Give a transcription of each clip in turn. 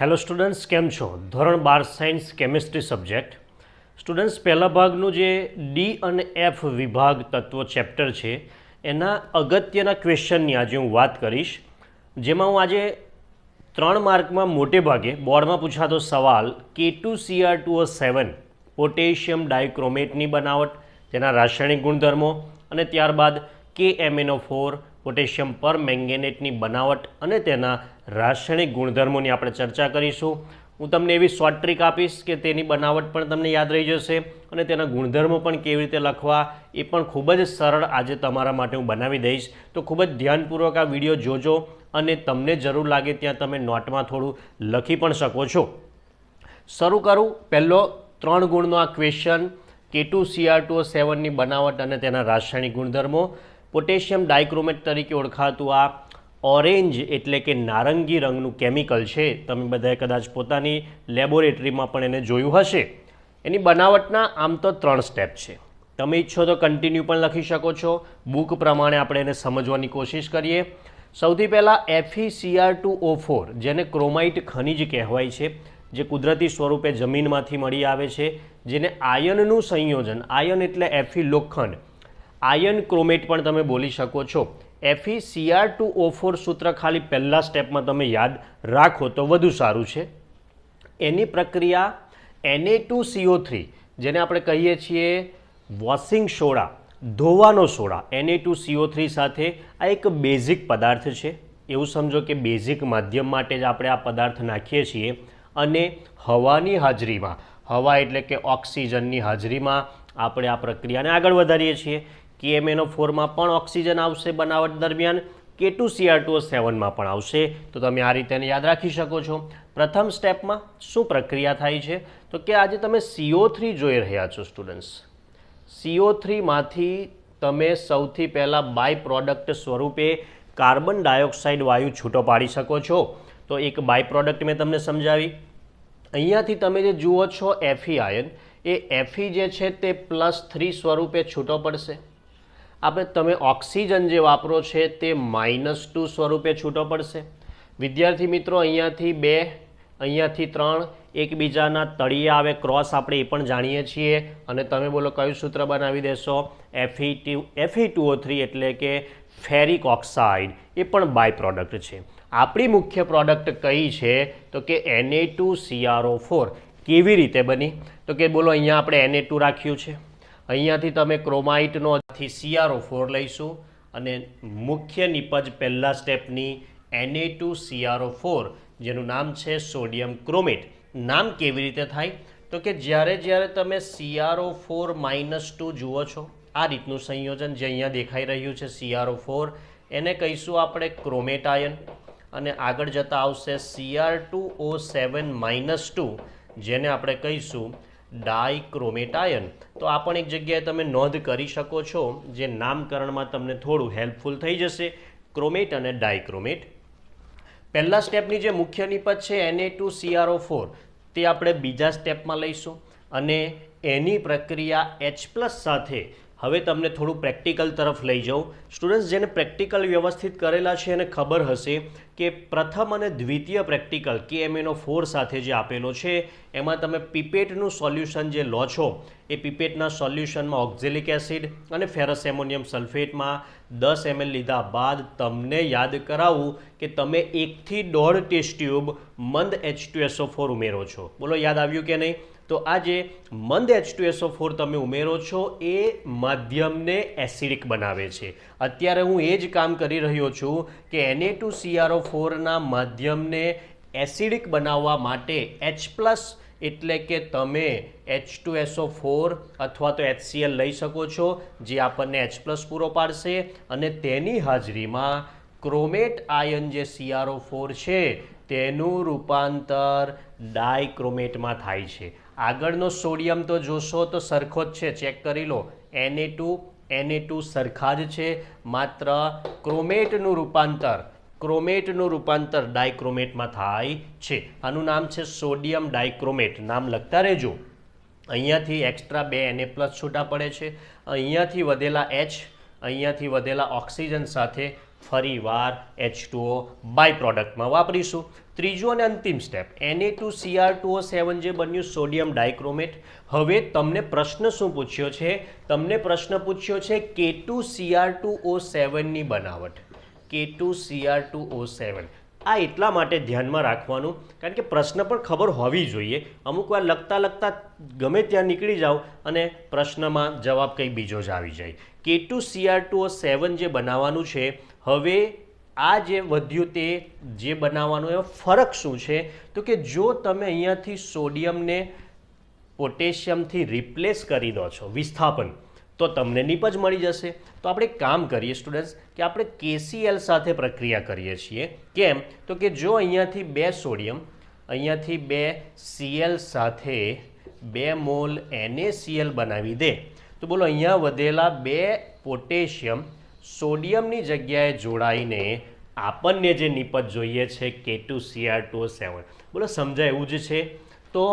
Hello students, કેમ છો? ધોરણ બાર સાયન્સ કેમિસ્ટ્રી સબ્જેક્ટ. સ્ટુડન્ટ્સ, પહેલા ભાગનું જે ડી અને એફ વિભાગ તત્વ ચેપ્ટર છે, એના અગત્યના ક્વેશ્ચનની આજે હું વાત કરીશ, જેમાં હું આજે ત્રણ માર્કમાં મોટે ભાગે બોર્ડમાં પૂછાતો સવાલ K two CR two seven potassium ડાયક્રોમેટની બનાવટ તેના રાસાયણિક ગુણધર્મો, અને ત્યારબાદ કે એમએનઓ ફોર પોટેશિયમ પર મેંગેનેટની બનાવટ, અને તેના રાસાયણિક ગુણધર્મોની આપણે ચર્ચા કરીશું. હું તમને એવી શોર્ટ ટ્રીક આપીશ કે તેની બનાવટ પણ તમને યાદ રહી જશે અને તેના ગુણધર્મો પણ કેવી રીતે લખવા એ પણ ખૂબ જ સરળ આજે તમારા માટે હું બનાવી દઈશ. તો ખૂબ જ ધ્યાનપૂર્વક આ વીડિયો જોજો અને તમને જરૂર લાગે ત્યાં તમે નોટમાં થોડું લખી પણ શકો છો. શરૂ કરું. પહેલો ત્રણ ગુણનો આ ક્વેશ્ચન કે ટુ સીઆર ટુ સેવનની બનાવટ અને તેના રાસાયણિક ગુણધર્મો. પોટેશિયમ ડાયક્રોમેટ તરીકે ઓળખાતું આ ઓરેન્જ એટલે કે નારંગી રંગનું કેમિકલ છે. તમે બધાએ કદાચ પોતાની લેબોરેટરીમાં પણ એને જોયું હશે. એની બનાવટના આમ તો ત્રણ સ્ટેપ છે. તમે ઈચ્છો તો કન્ટિન્યુ પણ લખી શકો છો. બુક પ્રમાણે આપણે એને સમજવાની કોશિશ કરીએ. સૌથી પહેલાં એફીસીઆર ટુ ઓ ફોર જેને ક્રોમાઇટ ખનિજ કહેવાય છે, જે કુદરતી સ્વરૂપે જમીનમાંથી મળી આવે છે, જેને આયનનું સંયોજન, આયન એટલે એફી લોખંડ. આયન ક્રોમેટ પણ તમે બોલી શકો છો. FE CR two O four સૂત્ર ખાલી પહેલા સ્ટેપમાં તમે યાદ રાખો તો વધુ સારું છે. એની પ્રક્રિયા એને ટુ સીઓ થ્રી જેને આપણે કહીએ છીએ washing soda, ધોવાનો soda. NA two CO three સાથે આ એક બેઝિક પદાર્થ છે. એવું સમજો કે બેઝિક માધ્યમ માટે જ આપણે આ પદાર્થ નાખીએ છીએ અને હવાની હાજરીમાં, હવા એટલે કે ઓક્સિજનની હાજરીમાં આપણે આ પ્રક્રિયાને આગળ વધારીએ છીએ. કેએમએનો ફોરમાં પણ ઓક્સિજન આવશે બનાવટ દરમિયાન, કે ટુ સીઆર ટુ સેવનમાં પણ આવશે. તો તમે આ રીતે યાદ રાખી શકો છો. પ્રથમ સ્ટેપમાં શું પ્રક્રિયા થાય છે? તો કે આજે તમે સીઓ થ્રી જોઈ રહ્યા છો, સ્ટુડન્ટ્સ. સીઓ થ્રીમાંથી તમે સૌથી પહેલાં બાય પ્રોડક્ટ સ્વરૂપે કાર્બન ડાયોક્સાઇડ વાયુ છૂટો પાડી શકો છો. તો એક બાય પ્રોડક્ટ મેં તમને સમજાવી. અહીંયાથી તમે જે જુઓ છો એફી આયન એ એફી જે છે તે પ્લસ થ્રી સ્વરૂપે છૂટો પડશે. આપણે તમે ઓક્સિજન જે વાપરો છે તે માઇનસ ટુ સ્વરૂપે છૂટો પડશે. વિદ્યાર્થી મિત્રો, અહીંયાથી બે, અહીંયાથી ત્રણ, એકબીજાના તળિયે આવે ક્રોસ આપણે એ પણ જાણીએ છીએ. અને તમે બોલો કયું સૂત્ર બનાવી દેશો? FE two FE two three એટલે કે ફેરિક ઓક્સાઇડ એ પણ બાય પ્રોડક્ટ છે. આપણી મુખ્ય પ્રોડક્ટ કઈ છે? તો કે એનએ ટુ સીઆરઓ ફોર કેવી રીતે બની? તો કે બોલો અહીંયા આપણે એનએ ટુ રાખ્યું છે. અહીંયાથી તમે ક્રોમાઇટનો સીઆરઓ ફોર લઈશું અને મુખ્ય નિપજ પહેલા સ્ટેપની એને ટુ સીઆરઓ ફોર, જેનું નામ છે સોડિયમ ક્રોમેટ. નામ કેવી રીતે થાય? તો કે જ્યારે જ્યારે તમે સીઆરઓ ફોર માઇનસ ટુ જુઓ છો, આ રીતનું સંયોજન જે અહીંયા દેખાઈ રહ્યું છે સીઆરઓ ફોર, એને કહીશું આપણે ક્રોમેટ આયન. અને આગળ જતાં આવશે CR two O seven minus two, જેને આપણે કહીશું ડાયક્રોમેટ આયન તો આ પણ એક જગ્યાએ તમે નોંધ કરી શકો છો જે નામકરણમાં તમને થોડું હેલ્પફુલ થઈ જશે. ક્રોમેટ અને ડાયક્રોમેટ. પહેલા સ્ટેપની જે મુખ્ય નિપજ છે એને ટુ સીઆરઓ ફોર તે આપણે બીજા સ્ટેપમાં લઈશું. અને એની પ્રક્રિયા એચ પ્લસ સાથે હવે તમને થોડું પ્રેક્ટિકલ તરફ લઈ જાઉં. સ્ટુડન્ટ્સ, જેને પ્રેક્ટિકલ વ્યવસ્થિત કરેલા છે એને ખબર હશે કે પ્રથમ અને દ્વિતીય પ્રેક્ટિકલ કે એમ એનો ફોર સાથે જે આપેલો છે, એમાં તમે પીપેટનું સોલ્યુશન જે લો છો, એ પીપેટના સોલ્યુશનમાં ઓક્ઝેલિક એસિડ અને ફેરસ એમોનિયમ સલ્ફેટમાં દસ એમએલ લીધા બાદ તમને યાદ કરાવું કે તમે એકથી દોઢ ટેસ્ટ ટ્યુબ મંદ એચ ટુ એસો ફોર ઉમેરો છો. બોલો, યાદ આવ્યું કે નહીં? તો આ જે મંદ એચ ટુ એસો ફોર તમે ઉમેરો છો, એ માધ્યમને એસિડિક બનાવે છે. અત્યારે હું એ જ કામ કરી રહ્યો છું કે એને ટુ સીઆરઓ ફોરના માધ્યમને એસિડિક બનાવવા માટે એચ પ્લસ એટલે કે તમે એચ ટુ એસો ફોર અથવા તો એચસીએલ લઈ શકો છો, જે આપણને એચ પ્લસ પૂરો પાડશે અને તેની હાજરીમાં ક્રોમેટ આયન જે સીઆરઓ ફોર છે, તેનું રૂપાંતર ડાયક્રોમેટમાં થાય છે. આગળનો સોડિયમ તો જોશો તો સરખો જ છે. ચેક કરી લો. એને ટુ એને ટુ સરખા જ છે. માત્ર ક્રોમેટનું રૂપાંતર ક્રોમેટનું રૂપાંતર ડાયક્રોમેટમાં થાય છે. આનું નામ છે સોડિયમ ડાયક્રોમેટ. નામ લખતા રહેજો. અહીંયાથી એક્સ્ટ્રા બે એને પ્લસ છૂટા પડે છે. અહીંયાથી વધેલા એચ અહીંયાથી વધેલા ઓક્સિજન સાથે ફરીવાર એચ ટુઓ બાય પ્રોડક્ટમાં વાપરીશું. ત્રીજું અને અંતિમ સ્ટેપ એને ટુ સીઆર ટુ સેવન જે બન્યું સોડિયમ ડાયક્રોમેટ હવે તમને પ્રશ્ન શું પૂછ્યો છે? તમને પ્રશ્ન પૂછ્યો છે K two CR two O સેવનની બનાવટ. K two CR two O seven આ એટલા માટે ધ્યાનમાં રાખવાનું, કારણ કે પ્રશ્ન પણ ખબર હોવી જોઈએ. અમુક વાર લખતા લખતા ગમે ત્યાં નીકળી જાઓ અને પ્રશ્નમાં જવાબ કંઈ બીજો જ આવી જાય. કે ટુ સીઆર ટુ સેવન જે બનાવવાનું છે, હવે આ જે વધ્યું તે જે બનાવવાનો એનો ફરક શું છે? તો કે જો તમે અહીંયાથી સોડિયમને પોટેશિયમથી રિપ્લેસ કરી દો છો વિસ્થાપન, તો તમને નીપજ મળી જશે. તો આપણે કામ કરીએ સ્ટુડન્ટ્સ, કે આપણે કેસીએલ સાથે પ્રક્રિયા કરીએ છીએ. કેમ? તો કે જો અહીંયાથી બે સોડિયમ, અહીંયાથી બે સીએલ સાથે બે મોલ એનએસીએલ બનાવી દે, તો બોલો અહીંયા વધેલા બે પોટેશિયમ સોડિયમની જગ્યાએ જોડાઈને આપણને જે નિપજ જોઈએ છે કે ટુ સીઆર ટુ સેવન બોલો, સમજાય એવું જ છે? તો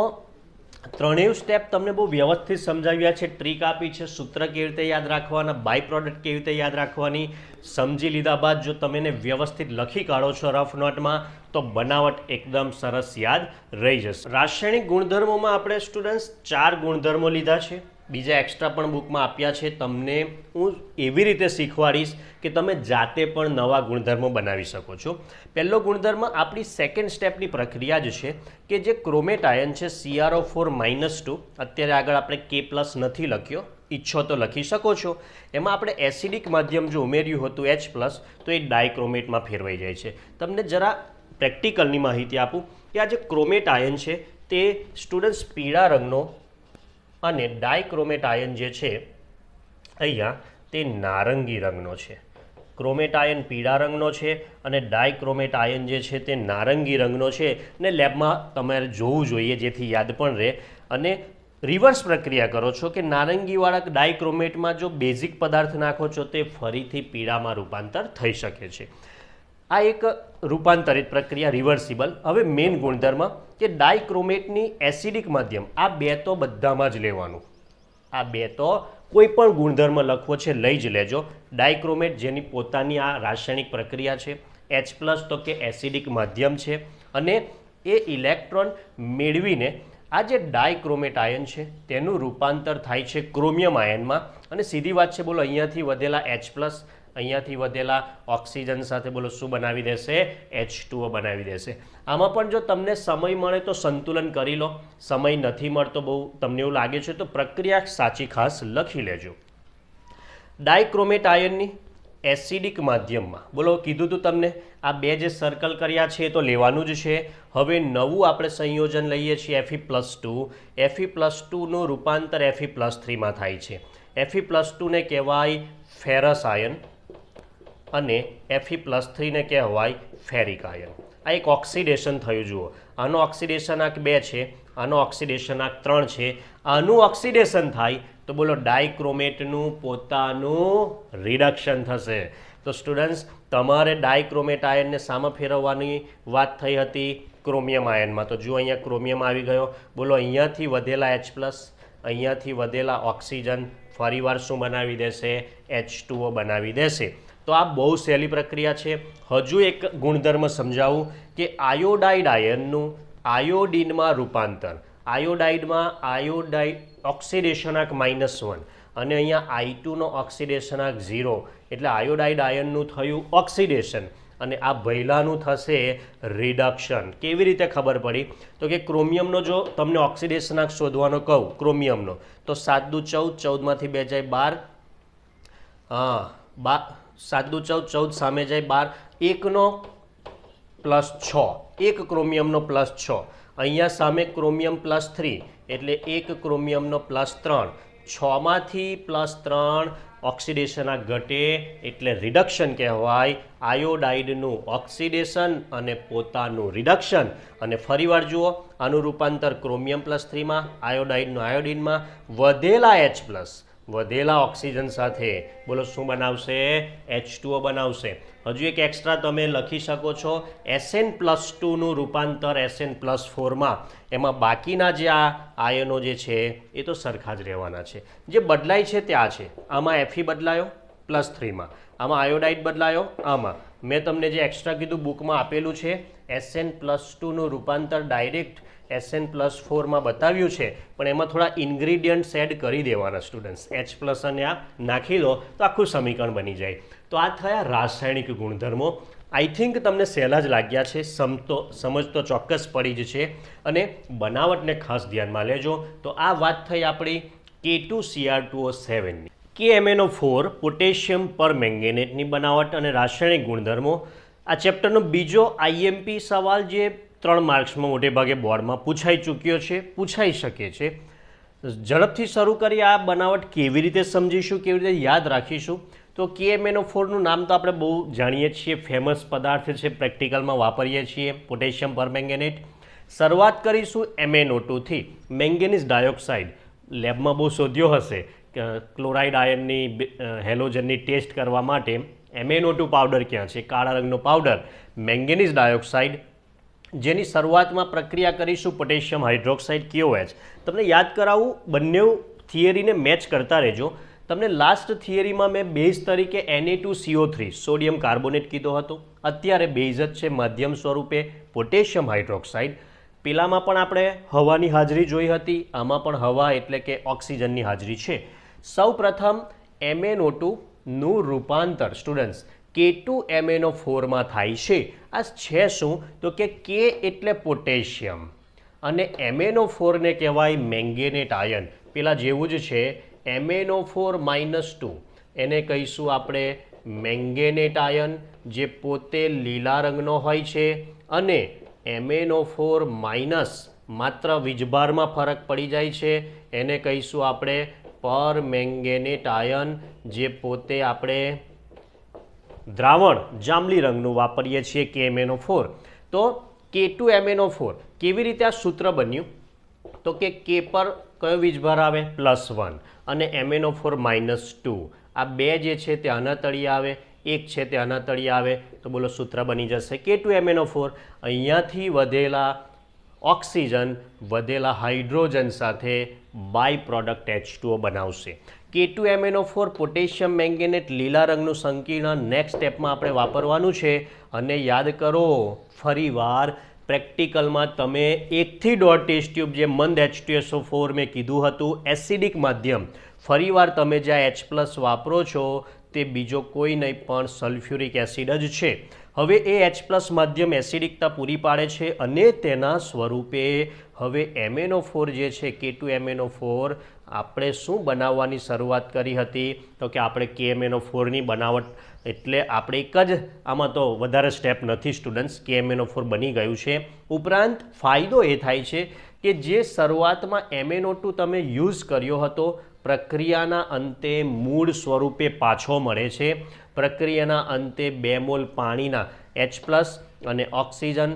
ત્રણેય સ્ટેપ તમને બહુ વ્યવસ્થિત સમજાવ્યા છે ટ્રીક આપી છે, સૂત્ર કેવી રીતે યાદ રાખવાના બાય પ્રોડક્ટ કેવી રીતે યાદ રાખવાની, સમજી લીધા બાદ જો તમે એને વ્યવસ્થિત લખી કાઢો છો રફ નોટમાં તો બનાવટ એકદમ સરસ યાદ રહી જશે. રાસાયણિક ગુણધર્મોમાં આપણે સ્ટુડન્ટ્સ ચાર ગુણધર્મો લીધા છે. બીજા એક્સ્ટ્રા પણ બુકમાં આપ્યા છે. તમને હું એવી રીતે શીખવાડીશ કે તમે જાતે પણ નવા ગુણધર્મો બનાવી શકો છો. પહેલો ગુણધર્મ આપણી સેકન્ડ સ્ટેપની પ્રક્રિયા જ છે કે જે ક્રોમેટ આયન છે સીઆરઓ ફોર માઇનસ ટુ અત્યારે આગળ આપણે કે પ્લસ નથી લખ્યો. ઈચ્છો તો લખી શકો છો. એમાં આપણે એસિડિક માધ્યમ જો ઉમેર્યું હતું એચ પ્લસ તો એ ડાયક્રોમેટમાં ફેરવાઈ જાય છે. તમને જરા પ્રેક્ટિકલની માહિતી આપું કે આ જે ક્રોમેટ આયન છે, તે સ્ટુડન્ટ્સ પીળા રંગનો અને ડાયક્રોમેટ આયન જે છે, અહીંયા તે નારંગી રંગનો છે. ક્રોમેટ આયન પીળા રંગનો છે અને ડાયક્રોમેટ આયન જે છે તે નારંગી રંગનો છે ને લેબમાં તમારે જોવું જોઈએ, જેથી યાદ પણ રહે. અને રિવર્સ પ્રક્રિયા કરો છો કે નારંગીવાળા ડાયક્રોમેટમાં જો બેઝિક પદાર્થ નાખો છો, તે ફરીથી પીળામાં રૂપાંતર થઈ શકે છે. આ એક રૂપાંતરિત પ્રક્રિયા, રિવર્સિબલ. હવે મેઇન ગુણધર્મ કે ડાયક્રોમેટની એસિડિક માધ્યમ, આ બે તો બધામાં જ લેવાનું. આ બે તો કોઈ પણ ગુણધર્મ લખવો છે લઈ જ લેજો. ડાયક્રોમેટ જેની પોતાની આ રાસાયણિક પ્રક્રિયા છે એચ પ્લસ તો કે એસિડિક માધ્યમ છે, અને એ ઇલેક્ટ્રોન મેળવીને આ જે ડાયક્રોમેટ આયન છે, તેનું રૂપાંતર થાય છે ક્રોમિયમ આયનમાં. અને સીધી વાત છે, બોલો, અહીંયાથી વધેલા એચ પ્લસ અહીંયાથી વધેલા ઓક્સિજન સાથે બોલો શું બનાવી દેશે? એચ બનાવી દેશે. આમાં પણ જો તમને સમય મળે તો સંતુલન કરી લો. સમય નથી મળતો બહુ, તમને એવું લાગે છે તો પ્રક્રિયા સાચી ખાસ લખી લેજો. ડાયક્રોમેટ આયનની એસિડિક માધ્યમમાં, બોલો કીધું તું તમને, આ બે જે સર્કલ કર્યા છે એ તો લેવાનું જ છે. હવે નવું આપણે સંયોજન લઈએ છીએ FE plus two FE plus ટુનું રૂપાંતર એફી પ્લસ થ્રીમાં થાય છે. એફી પ્લસ ટુને કહેવાય ફેરસ આયન અને એફી પ્લસ થ્રીને કહેવાય ફેરિક આયન આ એક ઓક્સિડેશન થયું, જુઓ. આનો ઓક્સિડેશન આંક બે છે, આનો ઓક્સિડેશન આંક ત્રણ છે. આનું ઓક્સિડેશન થાય તો બોલો ડાયક્રોમેટનું પોતાનું રિડક્શન થશે. તો સ્ટુડન્ટ્સ તમારે ડાયક્રોમેટ આયનને સામે ફેરવવાની વાત થઈ હતી ક્રોમિયમ આયનમાં તો જો અહીંયા ક્રોમિયમ આવી ગયો. બોલો અહીંયાથી વધેલા એચ પ્લસ અહીંયાથી વધેલા ઓક્સિજન ફરીવાર શું બનાવી દેશે? એચ બનાવી દેશે. તો આ બહુ સહેલી પ્રક્રિયા છે. હજુ એક ગુણધર્મ સમજાવું કે આયોડાઇડ આયનનું આયોડીનમાં રૂપાંતર. આયોડાઇડમાં આયોડાઇડ ઓક્સિડેશનાક માઇનસ વન અને અહીંયા આઈ ટુનો ઓક્સિડેશનાક ઝીરો. એટલે આયોડાઇડ આયનનું થયું ઓક્સિડેશન અને આ ભૈલાનું થશે રિડક્શન. કેવી રીતે ખબર પડી? તો કે ક્રોમિયમનો જો તમને ઓક્સિડેશનાક શોધવાનો કહું, ક્રોમિયમનો, તો સાત દુ ચૌદ, ચૌદમાંથી બે જાય બાર. હા, બા સાત દુ ચૌદ ચૌદ સામે જાય બાર. એકનો પ્લસ છ. એક ક્રોમિયમનો પ્લસ છ. અહીંયા સામે ક્રોમિયમ પ્લસ થ્રી, એટલે એક ક્રોમિયમનો પ્લસ ત્રણ. છમાંથી પ્લસ ત્રણ ઓક્સિડેશન આ ઘટે એટલે રિડક્શન કહેવાય આયોડાઇડનું ઓક્સિડેશન અને પોતાનું રિડક્શન. અને ફરીવાર જુઓ, આનું રૂપાંતર ક્રોમિયમ પ્લસ થ્રીમાં, આયોડાઇડનું આયોડિનમાં, વધેલા એચ પ્લસ. વધેલા ઓક્સિજન સાથે. બોલો, શું બનાવશે? એચ ટુઓ બનાવશે. હજુ એક એક્સ્ટ્રા તમે લખી શકો છો. એસએન પ્લસ ટુનું રૂપાંતર એસએન પ્લસ ફોરમાં એમાં બાકીના જે આ આયનો જે છે, એ તો સરખા જ રહેવાના છે. જે બદલાય છે તે આ છે. આમાં એફી બદલાયો પ્લસ થ્રીમાં આમાં આયોડાઇડ બદલાયો, આમાં. મેં તમને જે એક્સ્ટ્રા કીધું બુકમાં આપેલું છે એસએન પ્લસ ટુનું રૂપાંતર ડાયરેક્ટ એસએન પ્લસ ફોરમાં બતાવ્યું છે, પણ એમાં થોડા ઇન્ગ્રીડિયન્ટ્સ એડ કરી દેવાના સ્ટુડન્ટ્સ એચ પ્લસ અને આ નાખી લો તો આખું સમીકરણ બની જાય. તો આ થયા રાસાયણિક ગુણધર્મો. આઈ થિંક તમને સહેલા જ લાગ્યા છે સમતો સમજ તો ચોક્કસ પડી જ છે. અને બનાવટને ખાસ ધ્યાનમાં લેજો. તો આ વાત થઈ આપણી K two CR two O સેવનની K MNO four potassium પર મેંગેનેટની બનાવટ અને રાસાયણિક ગુણધર્મો. આ ચેપ્ટરનો બીજો આઈએમપી સવાલ જે ત્રણ માર્ક્સમાં મોટે ભાગે બોર્ડમાં પૂછાઈ ચૂક્યો છે, પૂછાઈ શકે છે. ઝડપથી શરૂ કરી આ બનાવટ કેવી રીતે સમજીશું, કેવી રીતે યાદ રાખીશું? તો કેએમએનઓ ફોરનું નામ તો આપણે બહુ જાણીએ છીએ, ફેમસ પદાર્થ છે, પ્રેક્ટિકલમાં વાપરીએ છીએ, પોટેશિયમ પરમેંગેનેટ શરૂઆત કરીશું એમએનઓ ટુથી, મેંગેનીઝ ડાયોક્સાઇડ. લેબમાં બહુ શોધ્યો હશે. ક્લોરાઇડ આયનની હેલોજનની ટેસ્ટ કરવા માટે એમએનઓ ટુ પાવડર ક્યાં છે? કાળા રંગનો પાવડર, મેંગેનીઝ ડાયોક્સાઇડ, જેની શરૂઆતમાં પ્રક્રિયા કરીશું પોટેશિયમ હાઇડ્રોક્સાઇડ કેઓએચ. તમને યાદ કરાવું, બંને થિયરીને મેચ કરતા રહેજો. તમને લાસ્ટ થિયરીમાં મેં બેઝ તરીકે NA two CO three, sodium carbonate કીધો હતો. અત્યારે બેઝ જ છે માધ્યમ સ્વરૂપે પોટેશિયમ હાઇડ્રોક્સાઇડ. પેલામાં પણ આપણે હવાની હાજરી જોઈ હતી, આમાં પણ હવા એટલે કે ઓક્સિજનની હાજરી છે. સૌ પ્રથમ એમએનઓ ટુનું રૂપાંતર સ્ટુડન્ટ્સ કે ટુ એમએનઓ ફોરમાં થાય છે. આ છે શું? તો કે કે એટલે પોટેશિયમ. અને એમએનઓ ફોરને કહેવાય મેંગેનેટ આયન. પેલા જેવું જ છે, એમએનઓ ફોર માઇનસ ટુ. એને કહીશું આપણે મેંગેનેટ આયન, જે પોતે લીલા રંગનો હોય છે. અને એમએનઓ ફોર માઇનસ, માત્ર વીજભારમાં ફરક પડી જાય છે. એને કહીશું આપણે પર મેંગેનેટ આયન જે પોતે આપણે દ્રાવણ જાંબલી રંગનું વાપરીએ છીએ કે એમએનઓ ફોર તો કે ટુ એમએનઓ ફોર કેવી રીતે આ સૂત્ર બન્યું? તો કે કે પર કયો વીજભાર આવે? પ્લસ વન અને એમએનઓ ફોર માઇનસ ટુ આ બે જે છે તે અનાતળી આવે, એક છે તે અનાતળી આવે. તો બોલો સૂત્ર બની જશે કે ટુ એમએનઓ ફોર અહીંયાથી વધેલા ઓક્સિજન વધેલા હાઇડ્રોજન સાથે બાય પ્રોડક્ટ એચ ટુઓ બનાવશે. K two MNO four potassium manganate લીલા રંગનું સંકીર્ણ નેક્સ્ટ સ્ટેપમાં આપણે વાપરવાનું છે. અને યાદ કરો, ફરીવાર પ્રેક્ટિકલમાં તમે એકથી દોઢ ટેસ્ટ ટ્યુબ જે મંદ એચ ટુ ફોર મેં કીધું હતું, એસિડિક માધ્યમ, ફરીવાર તમે જ્યાં એચ પ્લસ વાપરો છો, તે બીજો કોઈ નહીં પણ સલ્ફ્યુરિક એસિડ જ છે. હવે એ એચ પ્લસ માધ્યમ એસિડિકતા પૂરી પાડે છે અને તેના સ્વરૂપે હવે એમએનઓ ફોર જે છે કે ટુ એમએનઓ ફોર આપણે શું બનાવવાની શરૂઆત કરી હતી? તો કે આપણે કે એમએનઓ ફોરની બનાવટ, એટલે આપણે એક જ આમાં તો વધારે સ્ટેપ નથી સ્ટુડન્ટ્સ કે એમએનઓ ફોર બની ગયું છે. ઉપરાંત ફાયદો એ થાય છે કે જે શરૂઆતમાં એમએનઓ ટુ તમે યુઝ કર્યો હતો પ્રક્રિયાના અંતે મૂળ સ્વરૂપે પાછો મળે છે. પ્રક્રિયાના અંતે બે મોલ પાણીના એચ પ્લસ અને ઓક્સિજન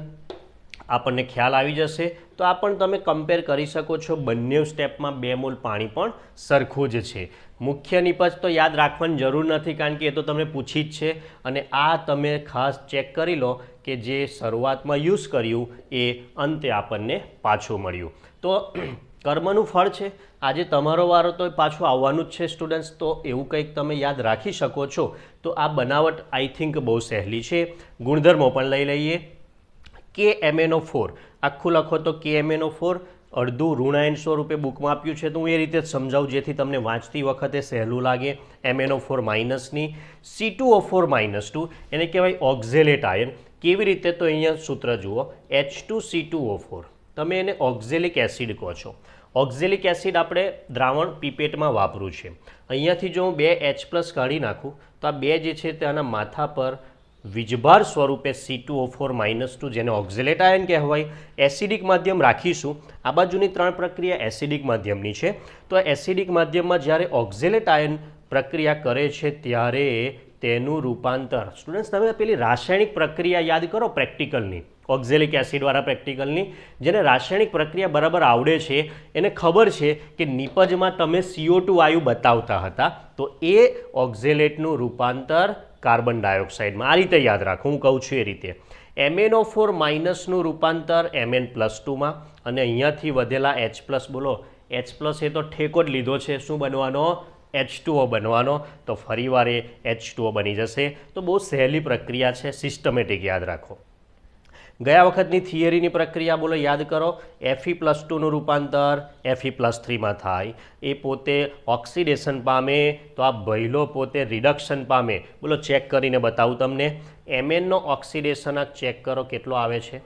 આપણને ખ્યાલ આવી જશે. તો આ પણ તમે કમ્પેર કરી શકો છો. બંને સ્ટેપમાં બે મોલ પાણી પણ સરખું જ છે. મુખ્ય નિપજ તો યાદ રાખવાની જરૂર નથી કારણ કે એ તો તમને પૂછી જ છે. અને આ તમે ખાસ ચેક કરી લો કે જે શરૂઆતમાં યુઝ કર્યું એ અંતે આપણને પાછું મળ્યું. તો કર્મનું ફળ છે. આજે તમારો વારો તો પાછું આવવાનું જ છે સ્ટુડન્ટ્સ તો એવું કંઈક તમે યાદ રાખી શકો છો. તો આ બનાવટ આઈ થિંક બહુ સહેલી છે. ગુણધર્મો પણ લઈ લઈએ. કે એમએનઓ ફોર આખું લખો તો કે એમએનઓ ફોર અડધું ઋણાયન સ્વરૂપે બુકમાં આપ્યું છે. તો હું એ રીતે સમજાવું, જેથી તમને વાંચતી વખતે સહેલું લાગે. MNO four માઇનસની C two O four minus two એને કહેવાય ઓક્ઝેલેટ આયન કેવી રીતે? તો અહીંયા સૂત્ર જુઓ. H two C two O four તમે એને ઓક્ઝેલિક એસિડ કહો છો. ઓક્ઝેલિક એસિડ આપણે દ્રાવણ પીપેટમાં વાપરું છે. અહીંયાથી જો હું બે એચ પ્લસ કાઢી નાખું, તો આ બે જે છે તેના માથા પર વીજભાર સ્વરૂપે C two O four minus two જેને ઓક્ઝેલેટ આયન કહેવાય એસિડિક માધ્યમ રાખીશું. આ બાજુની ત્રણ પ્રક્રિયા એસિડિક માધ્યમની છે. તો એસિડિક માધ્યમમાં જ્યારે ઓક્ઝેલેટ આયન પ્રક્રિયા કરે છે, ત્યારે તેનું રૂપાંતર. સ્ટુડન્ટ્સ તમે પેલી રાસાયણિક પ્રક્રિયા યાદ કરો પ્રેક્ટિકલની. ઓક્ઝેલિક એસિડવાળા પ્રેક્ટિકલની, જેને રાસાયણિક પ્રક્રિયા બરાબર આવડે છે, એને ખબર છે કે નિપજમાં તમે સીઓ ટુ વાયુ બતાવતા હતા, તો એ ઓક્ઝેલેટનું રૂપાંતર કાર્બન ડાયોક્સાઇડમાં આ રીતે યાદ રાખો, હું કહું છું એ રીતે. એમએનઓ ફોર માઇનસનું રૂપાંતર એમએન પ્લસ ટુમાં અને અહીંયાથી વધેલા એચ પ્લસ બોલો એચ પ્લસ એ તો ઠેકો જ લીધો છે, શું બનવાનો? એચ ટુઓ બનવાનો, તો ફરીવાર એ એચ ટુઓ બની જશે. તો બહુ સહેલી પ્રક્રિયા છે સિસ્ટમેટિક યાદ રાખો. ગયા વખતની થિયરીની પ્રક્રિયા બોલો યાદ કરો. એફઈ પ્લસ ટુનું રૂપાંતર એફઈ પ્લસ થ્રીમાં થાય. એ પોતે ઓક્સિડેશન પામે, તો આ ભયલો પોતે રિડક્શન પામે. બોલો ચેક કરીને બતાવું તમને. એમએનનો ઓક્સિડેશન આ ચેક કરો, કેટલો આવે છે?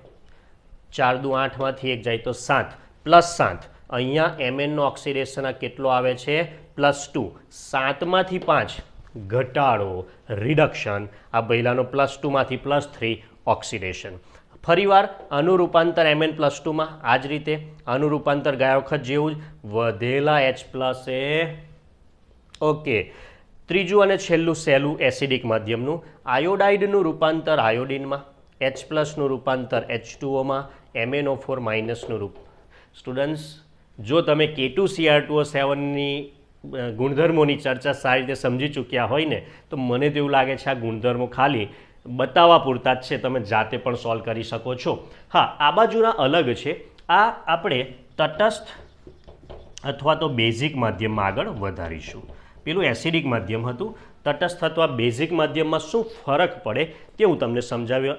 ચાર દુ આઠમાંથી એક જાય તો સાત. પ્લસ સાત. અહીંયા એમએનનો ઓક્સિડેશન આ કેટલો આવે છે? Plus two. સાતમાંથી પાંચ, ઘટાડો રિડક્શન આ પહેલાંનો પ્લસ ટુમાંથી પ્લસ થ્રી ઓક્સિડેશન ફરીવાર અનુરૂપાંતર એમએન પ્લસ ટુમાં, આ જ રીતે અનુરૂપાંતર ગયા વખત જેવું જ, વધેલા એચ પ્લસ એ, ઓકે. ત્રીજું અને છેલ્લું સહેલું એસિડિક માધ્યમનું. આયોડાઇડનું રૂપાંતર આયોડિનમાં, એચ પ્લસનું રૂપાંતર એચ ટુઓમાં એમએનઓ ફોર માઇનસનું રૂપ. સ્ટુડન્ટ્સ, જો તમે કે ટુ સીઆર ટુઓ સેવનની ગુણધર્મોની ચર્ચા સારી રીતે સમજી ચૂક્યા હોય ને, તો મને તો એવું લાગે છે આ ગુણધર્મો ખાલી બતાવવા પૂરતા જ છે, તમે જાતે પણ સોલ્વ કરી શકો છો. હા, આ બાજુના અલગ છે. આ આપણે તટસ્થ અથવા તો બેઝિક માધ્યમમાં આગળ વધારીશું. પેલું એસિડિક માધ્યમ હતું. તટસ્થ અથવા બેઝિક માધ્યમમાં શું ફરક પડે તે હું તમને સમજાવ્યો.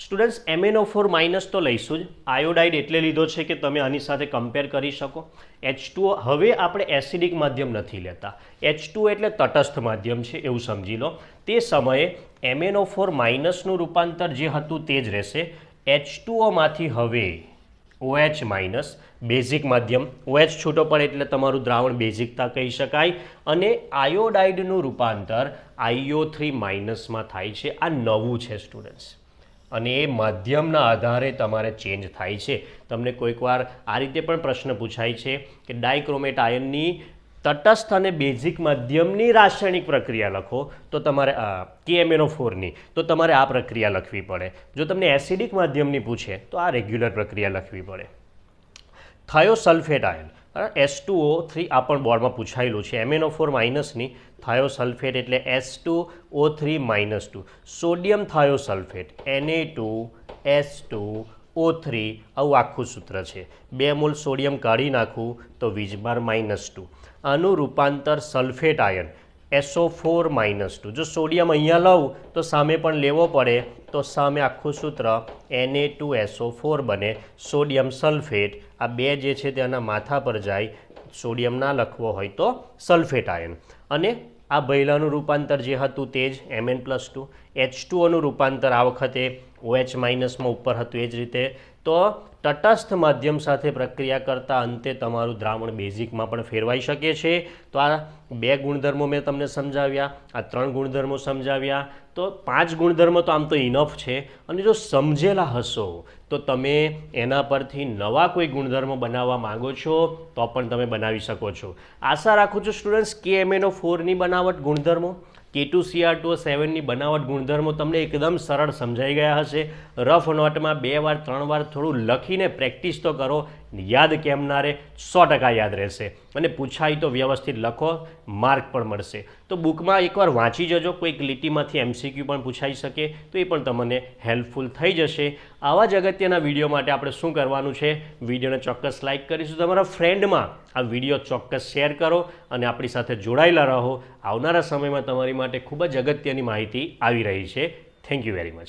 સ્ટુડન્ટ્સ એમએનઓ ફોર માઇનસ તો લઈશું જ. આયોડાઇડ એટલે લીધો છે કે તમે આની સાથે કમ્પેર કરી શકો. એચ હવે આપણે એસિડિક માધ્યમ નથી લેતા. એચ એટલે તટસ્થ માધ્યમ છે, એવું સમજી લો. તે સમયે એમએનઓ ફોર માઇનસનું રૂપાંતર જે હતું તે જ રહેશે. એચ ટુઓમાંથી હવે ઓએચ માઇનસ બેઝિક માધ્યમ. ઓએચ છૂટો પડે એટલે તમારું દ્રાવણ બેઝિકતા કહી શકાય. અને આયોડાઇડનું રૂપાંતર આઈઓ થ્રી માઇનસમાં થાય છે. આ નવું છે સ્ટુડન્ટ્સ અને એ માધ્યમના આધારે તમારે ચેન્જ થાય છે. તમને કોઈકવાર આ રીતે પણ પ્રશ્ન પૂછાય છે કે ડાયક્રોમેટ આયનની તટસ્થ અને બેઝિક માધ્યમની રાસાયણિક પ્રક્રિયા લખો, તો તમારે કેએમએનો ફોરની તો તમારે આ પ્રક્રિયા લખવી પડે. જો તમને એસિડિક માધ્યમની પૂછે, તો આ રેગ્યુલર પ્રક્રિયા લખવી પડે. થયો sulphate ion. S two O three આ પણ બોર્ડમાં પૂછાયેલું છે. એમએનઓ ફોર માઇનસની થાયોસલ્ફેટ એટલે S two O three minus two sodium thiosulphate NA two S two O three આવું આખું સૂત્ર છે. બે મોલ સોડિયમ કાઢી નાખું તો વીજબાર માઇનસ ટુ. આનું રૂપાંતર sulphate ion. SO four minus two જો સોડિયમ અહીંયા લઉં, તો સામે પણ લેવો પડે. તો સામે આખું સૂત્ર N A two SO four બને. સોડિયમ સલ્ફેટ આ બે જે છે તેના માથા પર જાય સોડિયમ ના લખવો હોય તો સલ્ફેટ આયન અને આ ભૈલાનું રૂપાંતર જે હતું તે જ M N plus two H ટુઓનું રૂપાંતર આ વખતે ઓએચ માઇનસમાં ઉપર હતું એ જ રીતે. તો તટસ્થ માધ્યમ સાથે પ્રક્રિયા કરતાં અંતે તમારું દ્રાવણ બેઝિકમાં પણ ફેરવાઈ શકે છે. તો આ બે ગુણધર્મો મેં તમને સમજાવ્યા, આ ત્રણ ગુણધર્મો સમજાવ્યા. તો પાંચ ગુણધર્મો તો આમ તો ઇનફ છે. અને જો સમજેલા હશો, તો તમે એના પરથી નવા કોઈ ગુણધર્મો બનાવવા માંગો છો, તો પણ તમે બનાવી શકો છો. આશા રાખું છું, સ્ટુડન્ટ્સ, કે એમ એનો ફોરની બનાવટ ગુણધર્મો કે ટુ સીઆર ટુ સેવનની બનાવટ ગુણધર્મો તમને એકદમ સરળ સમજાઈ ગયા હશે. રફ નોટમાં બે વાર, ત્રણ વાર થોડું લખીને પ્રેક્ટિસ તો કરો. યાદ કેમ ના રહે સો ટકા યાદ રહેશે. અને પૂછાય તો વ્યવસ્થિત લખો, માર્ક પણ મળશે. તો બુકમાં એકવાર વાંચી જજો, કોઈક લીટીમાંથી એમસીક્યુ પણ પૂછાઈ શકે, તો એ પણ તમને હેલ્પફુલ થઈ જશે. આવા જ અગત્યના વીડિયો માટે આપણે શું કરવાનું છે? વિડીયોને ચોક્કસ લાઇક કરીશું તમારા ફ્રેન્ડમાં આ વીડિયો ચોક્કસ શેર કરો અને આપણી સાથે જોડાયેલા રહો. આવનારા સમયમાં તમારી માટે ખૂબ જ અગત્યની માહિતી આવી રહી છે. Thank you very much